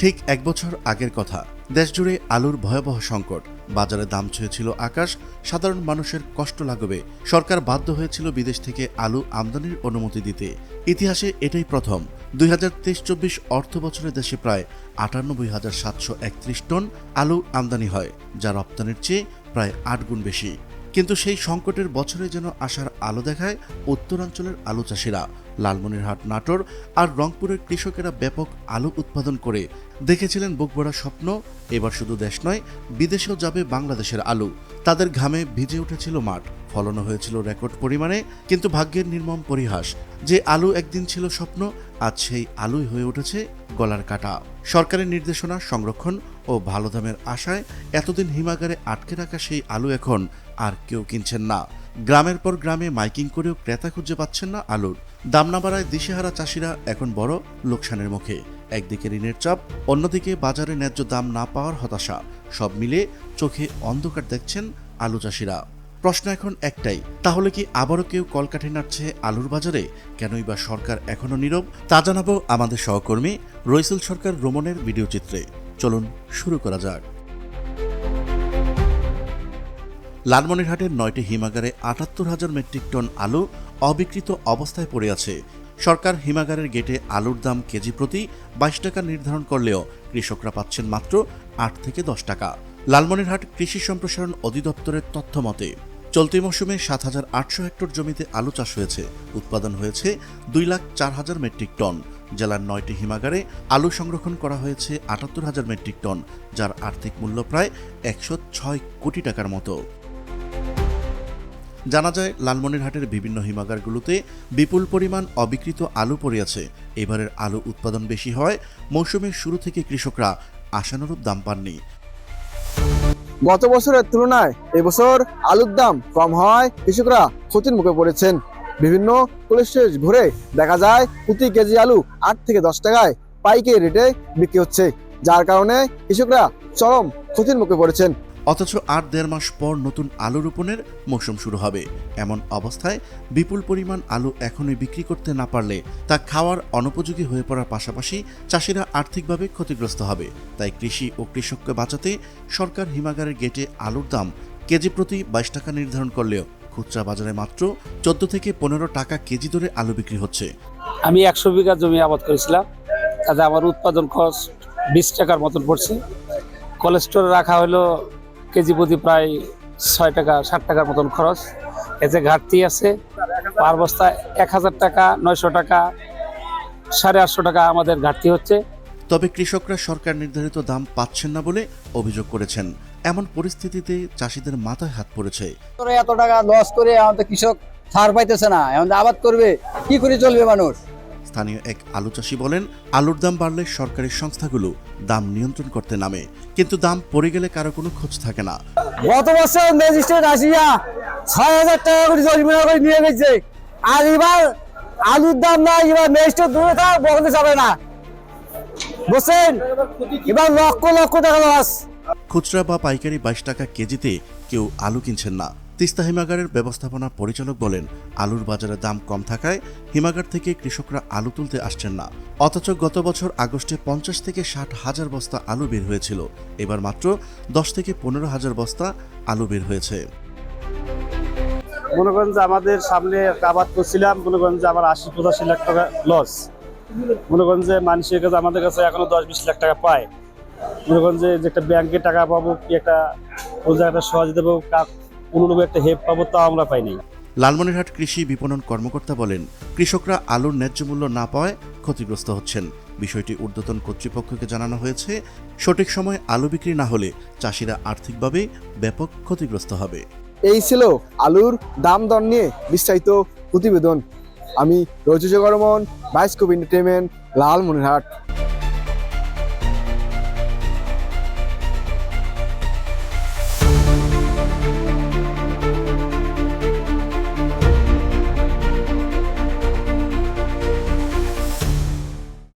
ঠিক এক বছর আগের কথা। দেশজুড়ে আলুর ভয়াবহ সংকট। বাজারে দাম ছুঁয়েছিল আকাশ, সাধারণ মানুষের কষ্ট লাগবে সরকার বাধ্য হয়েছিল বিদেশ থেকে আলু আমদানির অনুমতি দিতে। ইতিহাসে এটাই প্রথম। দুই হাজার তেইশ চব্বিশ অর্থ বছরে দেশে প্রায় আটানব্বই হাজার সাতশো একত্রিশ টন আলু আমদানি হয়, যা রপ্তানির চেয়ে প্রায় আট গুণ বেশি। কিন্তু সেই সংকটের বছরে যেন আসার আলো দেখায় উত্তরাঞ্চলের আলু চাষিরা। লালমনিরহাট নাটোর আর রংপুরের কৃষকেরা ব্যাপক আলু উৎপাদন করে। দেখেছিলেন বুকভরা স্বপ্ন, এবার শুধু দেশ নয়, বিদেশেও যাবে বাংলাদেশের আলু। তাদের ঘামে ভিজে উঠেছিল মাঠ। ফলনও হয়েছিল রেকর্ড পরিমাণে, কিন্তু ভাগ্যের নির্মম পরিহাস, যে আলু একদিন ছিল স্বপ্ন, আজ সেই আলুই হয়ে উঠেছে গলার কাটা। সরকারের নির্দেশনা, সংরক্ষণ ও ভালো দামের আশায় এতদিন হিমাগারে আটকে রাখা সেই আলু এখন আর কেউ কিনছেন না। গ্রামের পর গ্রামে মাইকিং করেও ক্রেতা খুঁজে পাচ্ছেন না আলুর। দাম না বাড়ায় দিশেহারা চাষিরা এখন বড় লোকসানের মুখে। একদিকে ঋণের চাপ, অন্যদিকে বাজারে ন্যায্য দাম না পাওয়ার হতাশা। সব মিলে চোখে অন্ধকার দেখছেন আলু চাষিরা। প্রশ্ন এখন একটাই, তাহলে কি আবারও কেউ কলকাঠি নাড়ছে আলুর বাজারে? কেনই বা সরকার এখনও নীরব? তা জানাব আমাদের সহকর্মী রইসুল সরকার রোমনের ভিডিও চিত্রে চলুন শুরু করা যাক। লালমনিরহাটের নয়টি হিমাগারে আটাত্তর হাজার মেট্রিক টন আলু অবিকৃত অবস্থায় পড়ে আছে। সরকার হিমাগারের গেটে আলুর দাম কেজি প্রতি বাইশ টাকা নির্ধারণ করলেও কৃষকরা পাচ্ছেন মাত্র আট থেকে দশ টাকা। লালমনিরহাট কৃষি সম্প্রসারণ অধিদপ্তরের তথ্য মতে চলতি মৌসুমে সাত হাজার আটশো হেক্টর জমিতে আলু চাষ হয়েছে। উৎপাদন হয়েছে দুই লাখ চার হাজার মেট্রিক টন। জেলার নয়টি হিমাগারে আলু সংরক্ষণ করা হয়েছে আটাত্তর হাজার মেট্রিক টন, যার আর্থিক মূল্য প্রায় একশো ছয় কোটি টাকার মতো। জানা যায়, লালমনিরহাটের বিভিন্ন হিমাগারগুলোতে বিপুল পরিমাণ অবিকৃত আলু পড়ে আছে। এবারের আলু উৎপাদন বেশি হয় মৌসুমের শুরু থেকে কৃষকরা আশানুরূপ দাম পাননি। গত বছরের তুলনায় এবছর আলুর দাম কম হওয়ায় কৃষকরা ক্ষতির মুখে পড়েছেন। বিভিন্ন কোল্ড ঘুরে দেখা যায়, প্রতি কেজি আলু আট থেকে দশ টাকায় পাইকারি রেটে বিক্রি হচ্ছে। যার কারণে কৃষকরা চরম ক্ষতির মুখে পড়েছেন। অথচ আর দেড় মাস পর নতুন আলু রোপণের মৌসুম শুরু হবে। এমন অবস্থায় বিপুল পরিমাণ আলু এখনই বিক্রি করতে না পারলে তা খাওয়ার অনুপযোগী হয়ে পড়ার পাশাপাশি চাষিরা আর্থিকভাবে ক্ষতিগ্রস্ত হবে। তাই কৃষি ও কৃষককে বাঁচাতে সরকার হিমাগারের গেটে আলুর দাম কেজি প্রতি বাইশ টাকা নির্ধারণ করলেও খুচরা বাজারে মাত্র চোদ্দ থেকে পনেরো টাকা কেজি দরে আলু বিক্রি হচ্ছে। আমি একশো বিঘা জমি আবাদ করেছিলাম। তাতে আমার উৎপাদন খরচ বিশ টাকার মতন পড়ছে। কোলেস্টোরে রাখা হলো কেজি প্রতি প্রায় ছয় টাকা ষাট টাকার মতন খরচ। এতে ঘাটতি আছে পার বস্তা এক হাজার টাকা নয়শো টাকা সাড়ে আটশো টাকা আমাদের ঘাটতি হচ্ছে। তবে কৃষকরা সরকার নির্ধারিত দাম পাচ্ছেন না বলে অভিযোগ করেছেন। এমন পরিস্থিতিতে চাষিদের মাথায় হাত পড়েছে। এত টাকা লস করে তো কৃষক সার পাইতেছে না এখন আবাদ করবে কি করে চলবে মানুষ? স্থানীয় এক আলু চাষি বলেন আলুর দাম বাড়লে সরকারি সংস্থাগুলো দাম নিয়ন্ত্রণ করতে নামে। কিন্তু দাম পড়ে গেলে কারও কোনো খোঁজ থাকে না। গত বছর ম্যাজিস্ট্রেট আসিয়া ছয় হাজার টাকা করে জরিমানা করে নিয়ে গেছে। আর এবার আলুর দাম না এবার ম্যাজিস্ট্রেট দূরে থাক বলতে যাবে না। বুঝছেন? এবার লক্ষ লক্ষ টাকা লস খুচরা বা পাইকারি বাইশ টাকা কেজিতে কেউ আলু কিনছেন না। তিস্তা হিমাগারের ব্যবস্থাপনা পরিচালক বলেন, আলুর বাজারে দাম কম থাকায় হিমাগার থেকে কৃষকরা আলু তুলতে আসছেন না। অথচ গত বছর আগস্টে পঞ্চাশ থেকে ষাট হাজার বস্তা আলু বের হয়েছিল। এবার মাত্র দশ থেকে পনেরো হাজার বস্তা আলু বের হয়েছে। মনে করেন যে আমাদের সামনে আবাদ করছিলাম, মনে করেন যে আমার আশি পঁচাশি লাখ টাকা লস মনে করেন যে মানুষের কাছে, আমাদের কাছে এখনও দশ বিশ লাখ টাকা পায়। মনে করেন যে একটা ব্যাংকে টাকা পাবো কি একটা, কোন জায়গায় একটা সহযোগিতা রকম একটা হেল্প পাবো তাও আমরা পাইনি লালমনিরহাট কৃষি বিপণন কর্মকর্তা বলেন কৃষকরা আলুর ন্যায্য মূল্য না পাওয়ায় ক্ষতিগ্রস্ত হচ্ছেন। বিষয়টি ঊর্ধ্বতন কর্তৃপক্ষকে জানানো হয়েছে সঠিক সময় আলু বিক্রি না হলে চাষিরা আর্থিকভাবে ব্যাপক ক্ষতিগ্রস্ত হবে। এই ছিল আলুর দাম দর নিয়ে বিস্তারিত প্রতিবেদন। আমি রজু জগরমন বাইস্কোপ এন্টারটেনমেন্ট লালমনিরহাট।